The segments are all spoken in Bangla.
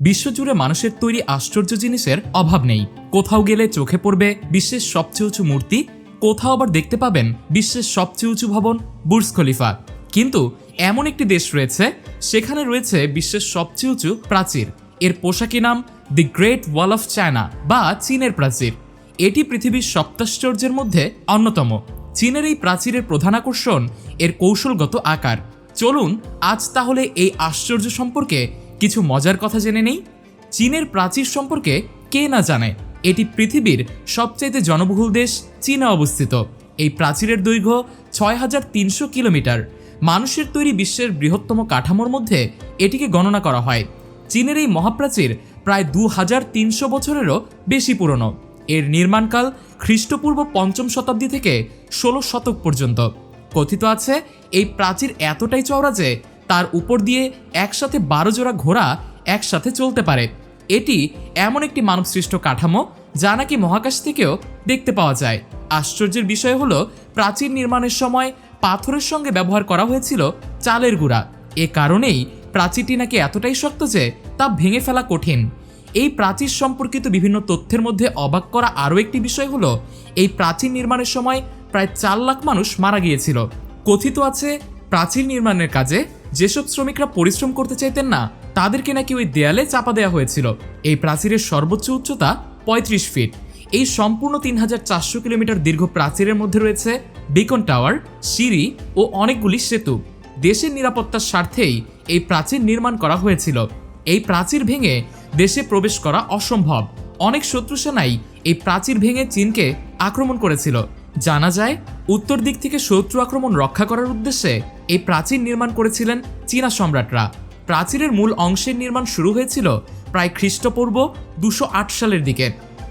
বিশ্বজুড়ে মানুষের তৈরি আশ্চর্য জিনিসের অভাব নেই। কোথাও গেলে চোখে পড়বে বিশ্বের সবচেয়ে উঁচু মূর্তি, কোথাও আবার দেখতে পাবেন বিশ্বের সবচেয়ে উঁচু ভবন, বুর্জ খলিফা। কিন্তু এমন একটি দেশ রয়েছে, সেখানে রয়েছে বিশ্বের সবচেয়ে উঁচু প্রাচীর। এর পোশাকি নাম the great wall of China বা চীনের প্রাচীর। এটি পৃথিবীর সপ্তাশ্চর্যের মধ্যে অন্যতম। চীনের এই প্রাচীরের প্রধান আকর্ষণ এর কৌশলগত আকার। চলুন আজ তাহলে এই আশ্চর্য সম্পর্কে কিছু মজার কথা জেনে নেই? চীনের প্রাচীর সম্পর্কে কে না জানে? এটি পৃথিবীর সবচাইতে জনবহুল দেশ, চীনে অবস্থিত। এই প্রাচীরের দৈর্ঘ্য ছয় হাজার তিনশো কিলোমিটার। মানুষের তৈরি বিশ্বের বৃহত্তম কাঠামোর মধ্যে এটিকে গণনা করা হয়। চীনের এই মহাপ্রাচীর প্রায় দু হাজার তিনশো বছরেরও বেশি পুরনো। এর নির্মাণকাল খ্রিস্টপূর্ব পঞ্চম শতাব্দী থেকে ষোলো শতক পর্যন্ত। কথিত আছে, এই প্রাচীর এতটাই চওড়া যে তার উপর দিয়ে একসাথে বারো জোড়া ঘোড়া একসাথে চলতে পারে। এটি এমন একটি মানবসৃষ্ট কাঠামো যা নাকি মহাকাশ থেকেও দেখতে পাওয়া যায়। আশ্চর্যের বিষয় হলো, প্রাচীর নির্মাণের সময় পাথরের সঙ্গে ব্যবহার করা হয়েছিল চালের গুঁড়া। এ কারণেই প্রাচীরটি নাকি এতটাই শক্ত যে তা ভেঙে ফেলা কঠিন। এই প্রাচীর সম্পর্কিত বিভিন্ন তথ্যের মধ্যে অবাক করা আরও একটি বিষয় হলো, এই প্রাচীর নির্মাণের সময় প্রায় চার লাখ মানুষ মারা গিয়েছিল। কথিত আছে, প্রাচীর নির্মাণের কাজে যেসব শ্রমিকরা পরিশ্রম করতে চাইতেন না, তাদেরকে নাকি ওই দেয়ালে চাপা দেওয়া হয়েছিল। এই প্রাচীরের সর্বোচ্চ উচ্চতা পঁয়ত্রিশ ফিট। এই সম্পূর্ণ তিন হাজার চারশো কিলোমিটার দীর্ঘ প্রাচীরের মধ্যে রয়েছে বিকন টাওয়ার, সিঁড়ি ও অনেকগুলি সেতু। দেশের নিরাপত্তার স্বার্থেই এই প্রাচীর নির্মাণ করা হয়েছিল। এই প্রাচীর ভেঙে দেশে প্রবেশ করা অসম্ভব। অনেক শত্রু সেনাই এই প্রাচীর ভেঙে চীনকে আক্রমণ করেছিল। জানা যায়, উত্তর দিক থেকে শত্রু আক্রমণ রক্ষা করার উদ্দেশ্যে এই প্রাচীর নির্মাণ করেছিলেন চীনা সম্রাটরা। প্রাচীরের মূল অংশের নির্মাণ শুরু হয়েছিল প্রায় খ্রিস্টপূর্ব দুশো আট সালের দিকে।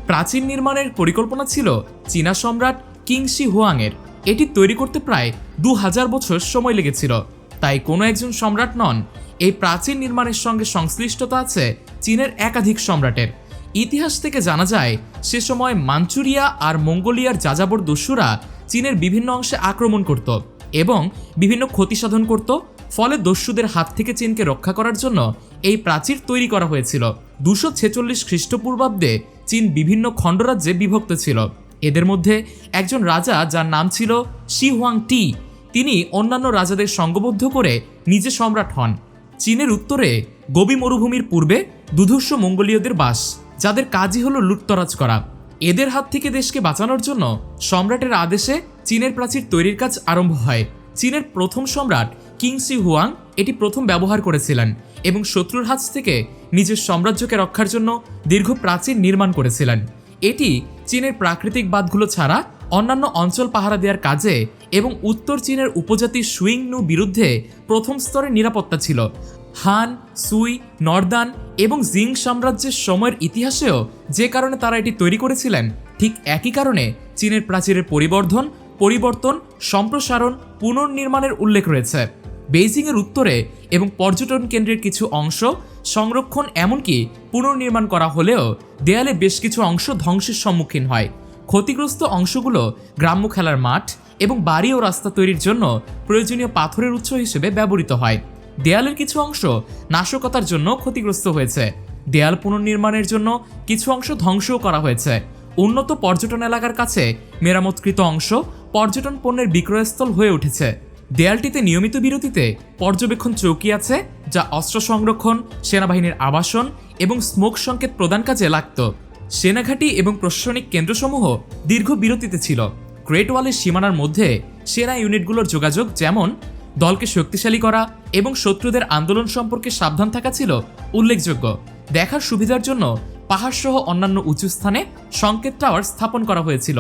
প্রাচীর নির্মাণের পরিকল্পনা ছিল চীনা সম্রাট কিংশি হুয়াংয়ের এটি তৈরি করতে প্রায় দু হাজার বছর সময় লেগেছিল। তাই কোনো একজন সম্রাট নন, এই প্রাচীন নির্মাণের সঙ্গে সংশ্লিষ্টতা আছে চীনের একাধিক সম্রাটের। ইতিহাস থেকে জানা যায়, সে সময় মাঞ্চুরিয়া আর মঙ্গোলিয়ার যাযাবর দস্যুরা চীনের বিভিন্ন অংশে আক্রমণ করত এবং বিভিন্ন ক্ষতি সাধন করত, ফলে দস্যুদের হাত থেকে চীনকে রক্ষা করার জন্য এই প্রাচীর তৈরি করা হয়েছিল। দুশো ছেচল্লিশ খ্রিস্টপূর্বাব্দে চীন বিভিন্ন খণ্ডরাজ্যে বিভক্ত ছিল। এদের মধ্যে একজন রাজা যার নাম ছিল শি হুয়াং টি তিনি অন্যান্য রাজাদের সঙ্গবদ্ধ করে নিজে সম্রাট হন। চীনের উত্তরে গোবি মরুভূমির পূর্বে দুধস্য মঙ্গোলীয়দের বাস। যাদের কাজই হলো লুটতরাজ করা। এদের হাত থেকে দেশকে বাঁচানোর জন্য সম্রাটের আদেশে চীনের প্রাচীর তৈরির কাজ আরম্ভ হয়। চীনের প্রথম সম্রাট কিংসি হুয়াং এটি প্রথম ব্যবহার করেছিলেন এবং শত্রুর হাত থেকে নিজের সাম্রাজ্যকে রক্ষার জন্য দীর্ঘ প্রাচীর নির্মাণ করেছিলেন। এটি চীনের প্রাকৃতিক বাঁধগুলো ছাড়া অন্যান্য অঞ্চল পাহারা দেওয়ার কাজে এবং উত্তর চীনের উপজাতি সুইংনু বিরুদ্ধে প্রথম স্তরের নিরাপত্তা ছিল। হান, সুই, নর্দান এবং জিং সাম্রাজ্যের সময়ের ইতিহাসেও যে কারণে তারা এটি তৈরি করেছিলেন, ঠিক একই কারণে চীনের প্রাচীরের পরিবর্ধন, পরিবর্তন, সম্প্রসারণ, পুনর্নির্মাণের উল্লেখ রয়েছে। বেইজিংয়ের উত্তরে এবং পর্যটন কেন্দ্রের কিছু অংশ সংরক্ষণ এমনকি পুনর্নির্মাণ করা হলেও দেয়ালে বেশ কিছু অংশ ধ্বংসের সম্মুখীন হয়। ক্ষতিগ্রস্ত অংশগুলো গ্রাম্য খেলার মাঠ এবং বাড়ি ও রাস্তা তৈরির জন্য প্রয়োজনীয় পাথরের উৎস হিসেবে ব্যবহৃত হয়। দেয়ালের কিছু অংশ নাশকতার জন্য ক্ষতিগ্রস্ত হয়েছে। দেয়াল পুনর্নির্মাণের জন্য কিছু অংশ ধ্বংসও করা হয়েছে। উন্নত পর্যটন এলাকার কাছে মেরামতকৃত অংশ পর্যটন পণ্যের বিক্রয়স্থল হয়ে উঠেছে। দেয়ালটিতে নিয়মিত বিরতিতে পর্যবেক্ষণ চৌকি আছে, যা অস্ত্র সংরক্ষণ, সেনাবাহিনীর আবাসন এবং স্মোক সংকেত প্রদান কাজে লাগত। সেনাঘাঁটি এবং প্রশাসনিক কেন্দ্রসমূহ দীর্ঘ বিরতিতে ছিল। গ্রেট ওয়ালের সীমানার মধ্যে সেনা ইউনিটগুলোর যোগাযোগ যেমন দলকে শক্তিশালী করা এবং শত্রুদের আন্দোলন সম্পর্কে সাবধান থাকা ছিল উল্লেখযোগ্য। দেখার সুবিধার জন্য পাহাড়সহ অন্যান্য উঁচু স্থানে সংকেত টাওয়ার স্থাপন করা হয়েছিল।